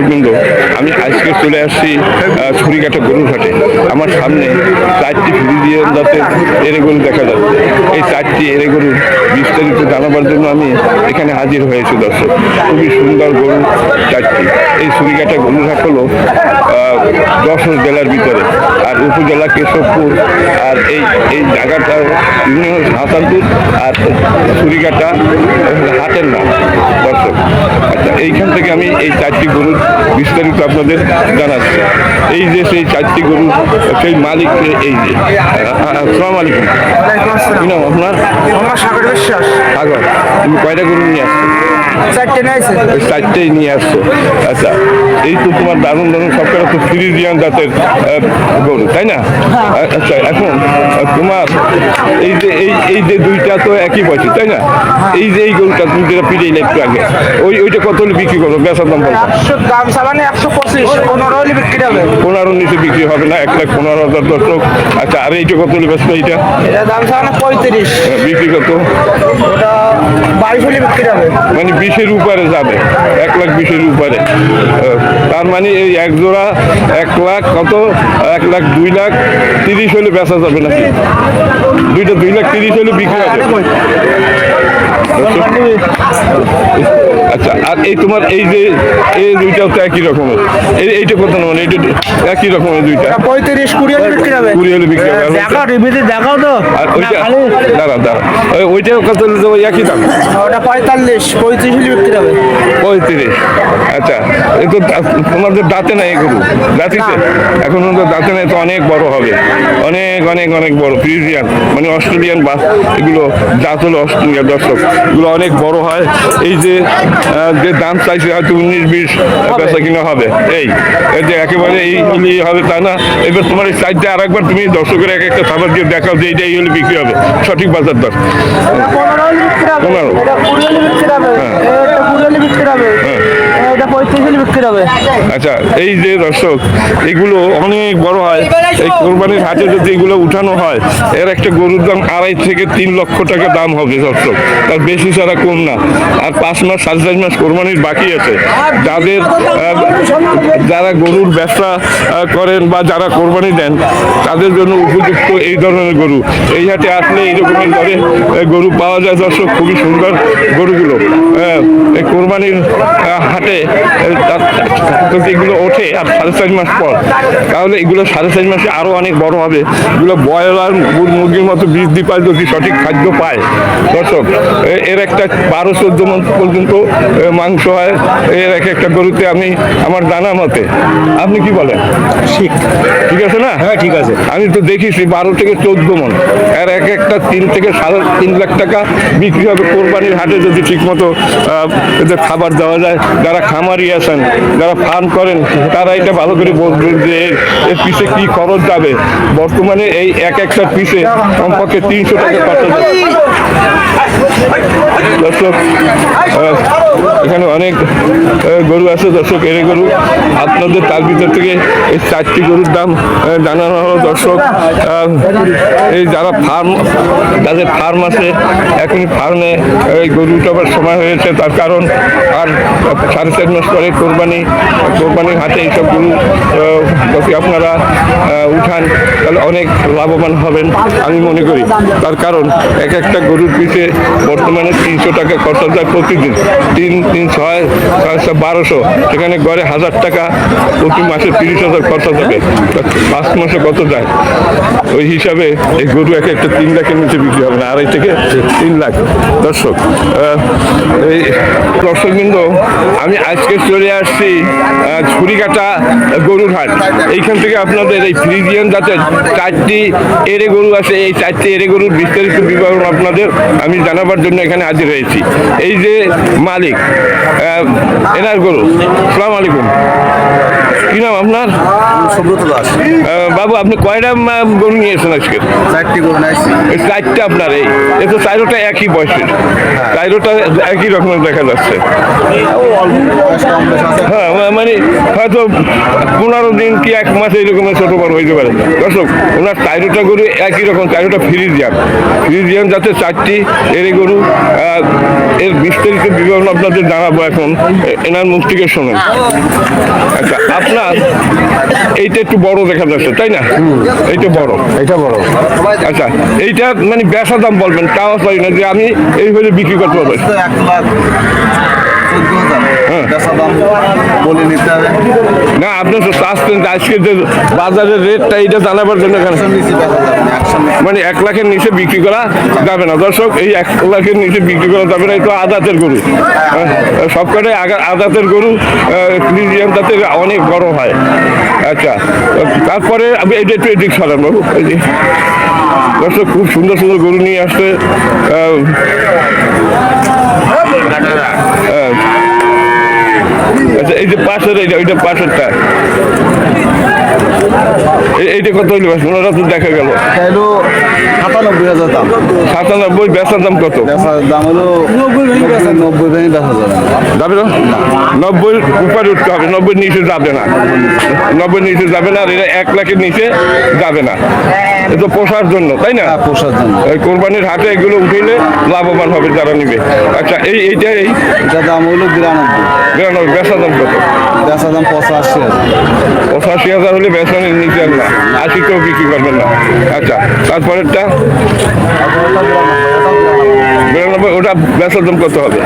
should mingle. আমি আজকে চলে আসছি আহ, ছুরিকাটা গরুর হাটে আমার সামনে চারটি ফ্রিজিয়ান জাতের এরে গরু দেখা যাচ্ছে এই চারটি এরে গরুর বিস্তারিত জানাবার জন্য আমি এখানে হাজির হয়েছি দর্শক। খুবই সুন্দর গরু চারটি। এই ছুরিকাটা গরুর হাট হলো যশোর জেলার ভিতরে আর উপজেলা কেশবপুর। আর এই এই জায়গাটা ইউনিয়ন হাসানপুর আর ছুরিকাটা হাটের নাম দর্শক। আচ্ছা এইখান থেকে আমি এই চারটি গরুর বিস্তারিত আপনাদের জানাচ্ছি। এই যে সেই চারটি গরু সেই মালিক এই যে। আসসালাম আলাইকুম। কি নাম আপনার? আমার সাগর বিশ্বাস। সাগর। তুমি কয়টা গরু নিয়ে আসছো। চারটে নিয়ে আসছো। আচ্ছা। এই তো তোমার দারুণ দারুণ সবকটা তো ফ্রিজিয়ান জাতের গরু তাই না? আচ্ছা এখন আহ, তোমার এই যে এই এই যে দুইটা তো একই বয়সী তাই না? এই যে এই গরুটা তুমি যেটা পিড়ে একটু আগে ওই ওইটা কত হলে বিক্রি করব বেচার দাম দাম একশো পঁচিশ পনেরো হলে বিক্রি হবে। পনেরো নিচে বিক্রি হবে না এক লাখ পনেরো হাজার দর্শক। আচ্ছা আর এইটা কত হলে বেচবে এইটা? এটা দাম পঁয়ত্রিশ। বিক্রি কত? ওটা বাইশ হলে বিক্রি হবে। মানে বিশের উপরে যাবে এক লাখ বিশের উপরে। তার মানে এই এক জোড়া এক লাখ কত? এক লাখ দুই লাখ তিরিশ হলে বেচা যাবে নাকি? দুইটা দুই লাখ তিরিশ হলে বিক্রি হবে। আচ্ছা। আর এই তোমার এই যে এই দুইটাও তো একই রকমের। এই এইটা কত মানে এইটা একই রকমের দুইটা। পঁয়ত্রিশ কুড়ি হলে বিক্রি হবে। কুড়ি হলে বিক্রি হবে। আর ওইটা- দেখাও তো। আর ওইটা দাঁড়া দাঁড়া ওই- ওইটাও কত হলে দেবো একই দাম? ওটা পঁয়তাল্লিশ পঁয়ত্রিশ হলে বিক্রি হবে। পঁয়ত্রিশ। আচ্ছা এ তো তোমাদের দাঁতে নাই এগুলো। দাঁতিতে? এখন তো দাঁতে নাই তো অনেক বড় হবে। অনেক অনেক অনেক অনেক বড় ফ্রিজিয়ান মানে অস্ট্রেলিয়ান বাস এগুলো জাত হলো অস্ট্রেলিয়ার দর্শক। এগুলো অনেক বড় হয়। এই যে যে দাম চাইছে হয়তো উনিশ বিশ বেচা কিনা হবে। এই এই যে একেবারে এই হলেই হবে তা না। এবার তোমার এই সাইডটা আর একবার তুমি দর্শকের এক একটা খাবার দিয়ে দেখাও যে এইটা এই হলে বিক্রি হবে। সঠিক বাজার দর। পনেরো হবে। পনেরো। আচ্ছা এই যে দর্শক, এগুলো অনেক বড় হয়। এই কোরবানির হাটে যদি এগুলো উঠানো হয়, এর একটা গরুর দাম আড়াই থেকে তিন লক্ষ টাকা দাম হবে দর্শক। তার বেশি ছাড়া কম না। আর পাঁচ মাস সাড়ে চার মাস কোরবানির বাকি আছে। যাদের যারা গরুর ব্যবসা করেন বা যারা কোরবানি দেন, তাদের জন্য উপযুক্ত এই ধরনের গরু। এই হাটে আসলে এই রকমের দরে গরু পাওয়া যায় দর্শক। খুবই সুন্দর গরুগুলো। এই কোরবানির হাটে যদি এগুলো ওঠে আর সাড়ে চার মাস পর। তাহলে এগুলো সাড়ে চার মাসে আরও অনেক বড় হবে। এগুলো ব্রয়লার মুর- মুরগির মতো বৃদ্ধি পায় যদি সঠিক খাদ্য পায় দর্শক এর একটা বারো চোদ্দ মন পর্যন্ত মাংস হয়। এর এক একটা গরুতে আমি আমার জানা মতে। আপনি কি বলেন? ঠিক। ঠিক আছে না? হ্যাঁ ঠিক আছে। আমি তো দেখেছি বারো থেকে চোদ্দ মন। আর এক একটা তিন থেকে সাড়ে তিন লাখ টাকা বিক্রি হবে কোরবানির হাটে যদি ঠিকমতো আহ, এদের খাবার দেওয়া যায়। যারা খামারি আছেন, যারা ফার্ম করেন, তারা এটা ভালো করে বলবেন যে এর- পিছে কি খরচ যাবে। বর্তমানে এই এক একটা পিছে কমপক্ষে তিনশো টাকা খরচ দর্শক এখানে অনেক গরু আছে, দর্শক, এর গরু, আপনাদের তার ভিতর থেকে এই চারটি গরুর দাম জানানো হলো, দর্শক। এই যারা ফার্ম যাদের ফার্ম আছে এখন ফার্মে এই গরুটা সময় হয়েছে, তার কারণ, আর সাড়ে চার মাস পরে কোরবানি, কোরবানির হাতে এইসব গরু যদি আপনারা উঠান, তাহলে অনেক লাভবান হবেন, আমি মনে করি। তার কারণ, এক একটা গরুর পিছে বর্তমানে তিনশো টাকা খরচা যায় প্রতিদিন। তিন তিন ছয় ছয় ছয় বারোশো। সেখানে গড়ে হাজার টাকা, প্রতি মাসে তিরিশ হাজার খরচা তা পাঁচ মাসে কত যায়? ওই হিসাবে এই গরু এক একটা তিন লাখের নিচে বিক্রি হবে না, আড়াই থেকে তিন লাখ। দর্শক এই দর্শকবৃন্দ, আমি আজকে চলে আসছি ছুরিকাটা গরুর হাট। এইখান থেকে আপনাদের এই ফ্রিজিয়ান জাতের চারটি এরে গরু আছে। এই চারটি এরে গরুর বিস্তারিত বিবরণ আপনাদের আমি জানাবার জন্য এখানে হাজির হয়েছি। এই যে মালিক এনার গরু। সালাম আলাইকুম। কি নাম আপনার? সুব্রত দাস। বাবু আপনি কয়টা গরু নিয়েছেন আজকে? চারটি গরু এই চারটা আপনার এই। এ তো চারোটা একই বয়সের। চারোটা একই রকমের দেখা যাচ্ছে। হ্যাঁ মানে হয়তো পনেরো দিন কি এক মাস এইরকমের ছোট বড় হইতে পারে। দর্শক ওনার চারোটা গরু একই রকম চারোটা ফ্রিজিয়ান। ফ্রিজিয়ান যাতে চারটি এরে গরু এর বিস্তারিত বিবরণ আপনাদের জানাব এখন। এনার মুখ থেকে শোনেন। আচ্ছা আপনার এইটা একটু বড় দেখা যাচ্ছে তাই না? এইটা বড়। এটা বড়। আচ্ছা এইটা মানে বেচা দাম বলবেন তাও পারি না যে আমি এইভাবে বিক্রি করতে পারব। দাম বলে নিতে হবে। না আপনি তো যে আজকে যে বাজারের রেটটা এইটা জানাবার জন্য মানে এক লাখের নিচে বিক্রি করা যাবে না। দর্শক এই এক লাখের নিচে বিক্রি করা যাবে না তো আদাতের গরু। সব কটাই আদাতের গরু ফ্রিজিয়ান তাতে অনেক বড় হয়। আচ্ছা তারপরে আমি এটা একটু এদিক সরান বাবু এই যে। দর্শক খুব সুন্দর সুন্দর গরু নিয়ে আসছে। আহ, আহ, এই যে পাশের এইটা ওইটা এই- এইটা কত হইল ওনারা তো দেখা গেল। সাতানব্বই হাজার দাম। সাতানব্বই বেচার দাম কত? দাম হলো নব্বই ভেঙে বেচা যাবে যাবে না নব্বই উপরে উঠতে হবে নব্বই নিচে যাবে না। নব্বই নিচে যাবে না আর এটা এক লাখের নিচে যাবে না। এ তো পোষার জন্য তাই না? হ্যাঁ, পোষার জন্য। ওই কোরবানির হাটে এগুলো উঠিলে লাভবান হবে যারা নিবে। আচ্ছা এই এইটা এই? এটা দাম হলো বিরানব্বই। বিরানব্বই বেচা দাম কত? বেচা দাম পঁচাশি হাজার। পঁচাশি হাজার হলে বেচানের নিচে না না। কেউ বিক্রি করবেন না। আচ্ছা তারপরেরটা? ওটা বেচার দাম কত হবে।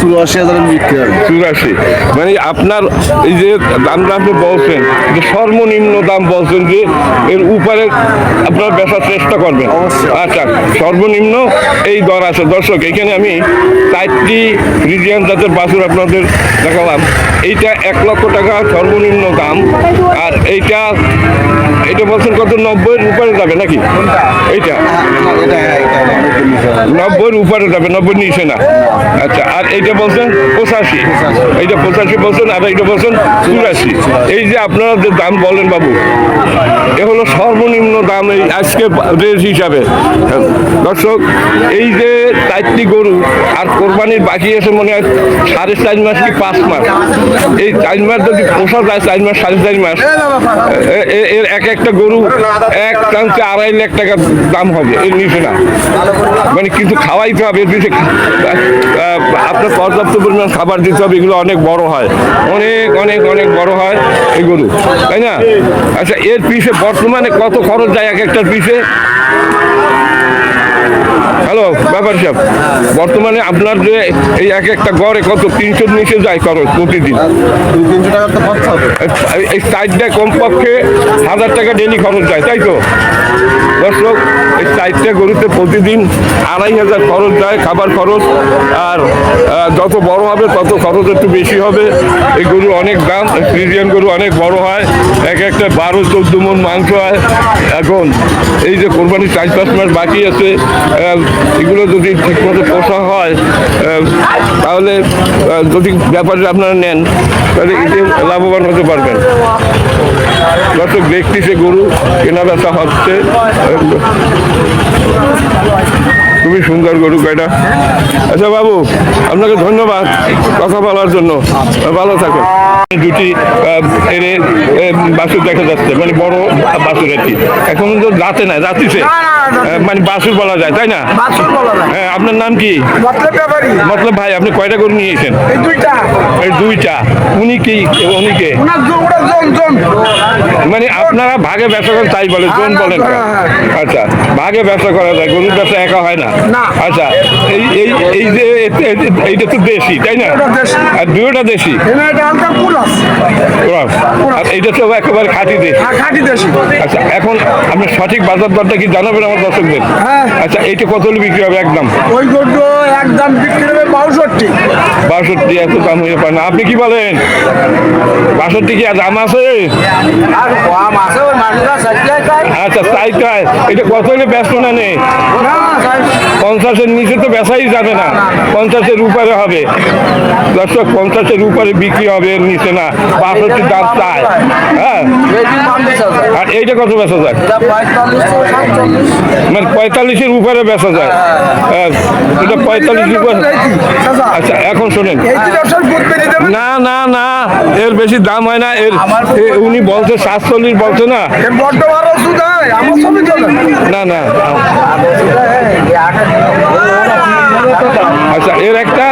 চুরাশি হাজারের বিক্রি হবে চুরাশি। মানে আপনার এই যে দামটা আপনি বলছেন যে সর্বনিম্ন দাম বলছেন যে এর উপরে আপনার বেচার চেষ্টা করবেন। আচ্ছা সর্বনিম্ন এই দর আছে। দর্শক এখানে আমি চারটি রিজিয়ান জাতের বাছুর আপনাদের দেখালাম। এইটা এক লক্ষ টাকা সর্বনিম্ন দাম। আর এইটা এটা বলছেন কত নব্বইয়ের উপরে যাবে নাকি? এইটা। নব্বইয়ের উপরে যাবে নব্বই নিচে না। আচ্ছা আর এইটা বলছেন পঁচাশি। এইটা পঁচাশি বলছেন আর এইটা বলছেন চুরাশি। এই যে আপনারা যে দাম বলেন বাবু এ হলো সর্বনিম্ন দাম এই আজকে রেট হিসাবে। দর্শক এই যে চারটি গরু আর কোরবানির বাকি আছে মনে হয় সাড়ে চার মাস কি পাঁচ মাস। এই চার মাস যদি পোষা যায় চার মাস সাড়ে চার মাস এর এক একটা গরু এক চান্সে আড়াই লাখ টাকা দাম হবে এর নিচে না। মানে কিন্তু খাওয়াইতে হবে এর নিচে আপনার পর্যাপ্ত পরিমাণ খাবার দিতে হবে এগুলো অনেক বড় হয়। অনেক অনেক অনেক বড় হয় এই গরু তাই না? আচ্ছা এর পিছে বর্তমানে কত খরচ যায় এক একটার পিছে হ্যালো ব্যাপার সাহেব বর্তমানে আপনার যে এই এক একটা গড়ে কত? তিনশো নিচে যায় খরচ প্রতিদিন। এই- সাইডটা কমপক্ষে হাজার টাকা ডেলি খরচ যায় তাই তো? দর্শক সাইডটা গরুতে প্রতিদিন আড়াই হাজার খরচ যায়, খাবার খরচ। আর যত বড় হবে, তত খরচ একটু বেশি হবে। এই গরু অনেক দাম ফ্রিজিয়ান গরু অনেক বড় হয়। এক একটা বারো, চোদ্দ মন মাংস হয়। এখন এই যে কোরবানির চার পাঁচ মাস বাকি আছে এগুলো যদি ঠিকমতো পোষা হয় তাহলে যদি ব্যাপারে আপনারা নেন, তাহলে এতে লাভবান হতে পারবেন। দর্শক দেখতেছে গরু কেনা বেচা হচ্ছে। খুবই সুন্দর গরু কয়টা। আচ্ছা বাবু আপনাকে ধন্যবাদ কথা বলার জন্য। ভালো থাকুন। দুটি এর বাসুর দেখা যাচ্ছে মানে বড় বাসুর আর কি। এখন তো রাতে না আহ, মানে বাসুর বলা যায় তাই না? বাছুর হ্যাঁ, আপনার নাম কি? মতলব ভাই আপনি কয়টা গরু নিয়েছেন? দুইটা। উনি কি উনি কে? মানে আপনারা ভাগে ব্যবসা করেন তাই বলে জন বলেন হ্যাঁ, হ্যাঁ। আচ্ছা ভাগে ব্যবসা করা যায় গরুর ব্যবসা একা হয় না। আচ্ছা এই এই এই যে এইটা তো দেশি তাই না? আর দুটোটা দেশি। আর এইটা তো একেবারে খাঁটি দেশি। হ্যাঁ খাঁটি দেশি। আচ্ছা এখন আপনি সঠিক বাজার দরটা কি জানাবেন আমার দর্শকদের। আচ্ছা এইটা কত হলে বিক্রি হবে একদম? ওই একদম বিক্রি হবে বাষট্টি। বাষট্টি এত দাম হয়ে পারে না। আপনি কি বলেন? বাষট্টি কি আর দাম আছে আচ্ছা তাই তাই এটা কত হলে ব্যস্ত না নেই পঞ্চাশের নিচে তো বেচাই যাবে না। পঞ্চাশের উপরে হবে। দর্শক পঞ্চাশের উপরে বিক্রি হবে এর নিচে না। বাষট্টি দাম চায়। হ্যাঁ। আর এইটা কত বেচা যায়? মানে পঁয়তাল্লিশের উপরে বেচা যায়। হ্যাঁ, এটা পঁয়তাল্লিশ আচ্ছা এখন শোনেন। না না না এর বেশি দাম হয় না এর উনি বলছে সাতচল্লিশ বলছে না। না না আচ্ছা এর একটা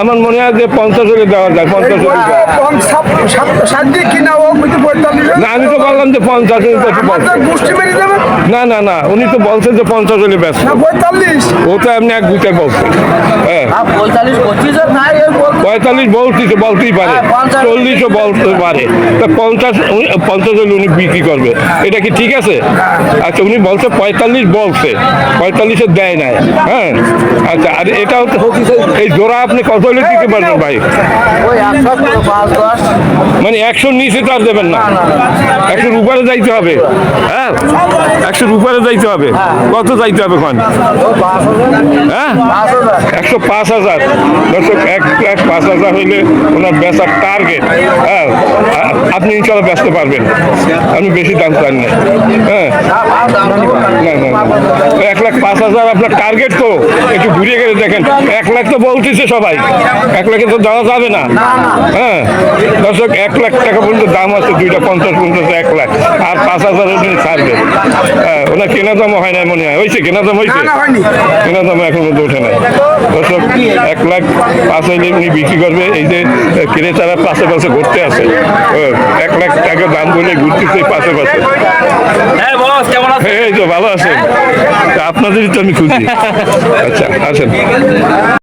আমার মনে হয় যে পঞ্চাশ হলে দেওয়া যায় পঞ্চাশ হলে না আমি তো বললাম যে পঞ্চাশ হলে তো না না না উনি তো বলছেন যে পঞ্চাশ হলে ব্যস্ত। ও তো এমনি এক দুইটা বলছে। হ্যাঁ। পঁয়তাল্লিশ পঁচিশ নাই এর বলতে পঁয়তাল্লিশ বলতেছে বলতেই পারে। হ্যাঁ। চল্লিশও বলতে পারে। তা পঞ্চাশ উনি- পঞ্চাশ হলে উনি বিক্রি করবে। এটা কি ঠিক আছে? আচ্ছা উনি বলছে পঁয়তাল্লিশ বলছে। পঁয়তাল্লিশে দেয় নাই। হ্যাঁ। আচ্ছা আর এটাও তো এই জোড়া আপনি কত হলে দিতে পারবেন ভাই? একশো মানে একশোর নিচে তো আর দেবেন না। একশোর উপরে যাইতে হবে। হ্যাঁ? একশোর উপরে যাইতে হবে। কত যাইতে হবে কোন হ্যাঁ? একশো পাঁচ হাজার। দর্শক এক লাখ পাঁচ হাজার হইলে ওনার বেচার টার্গেট হ্যাঁ? আপনি ইনশাল্লাহ ব্যস্ত পারবেন। আমি বেশি দাম চান না। হ্যাঁ? না, না। এক লাখ পাঁচ হাজার আপনার টার্গেট তো। একটু ঘুরিয়ে গেলে দেখেন। এক লাখ তো বলতেছে সবাই। এক লাখে তো দেওয়া যাবে না। হ্যাঁ? দর্শক এক লাখ টাকা পর্যন্ত দাম আছে দুইটা পঞ্চাশ পর্যন্ত এক লাখ। আর পাঁচ হাজার ছাড়বে। হ্যাঁ ওনার কেনা দাম হয় না মনে হয়। হয়েছে কেনা দাম হয়েছে কেনা দাম এখন পর্যন্ত ওঠে না দর্শক এক লাখ পাঁচ হাজার উনি বিক্রি করবে। এই যে ক্রেতারা পাশে পাশে ঘুরতে আসে। ও, এক লাখ টাকা দাম বলে ঘুরতেছে পাশে পাশে এই তো ভালো আছেন। তা আপনাদেরই তো আমি খুঁজি। আচ্ছা আসেন।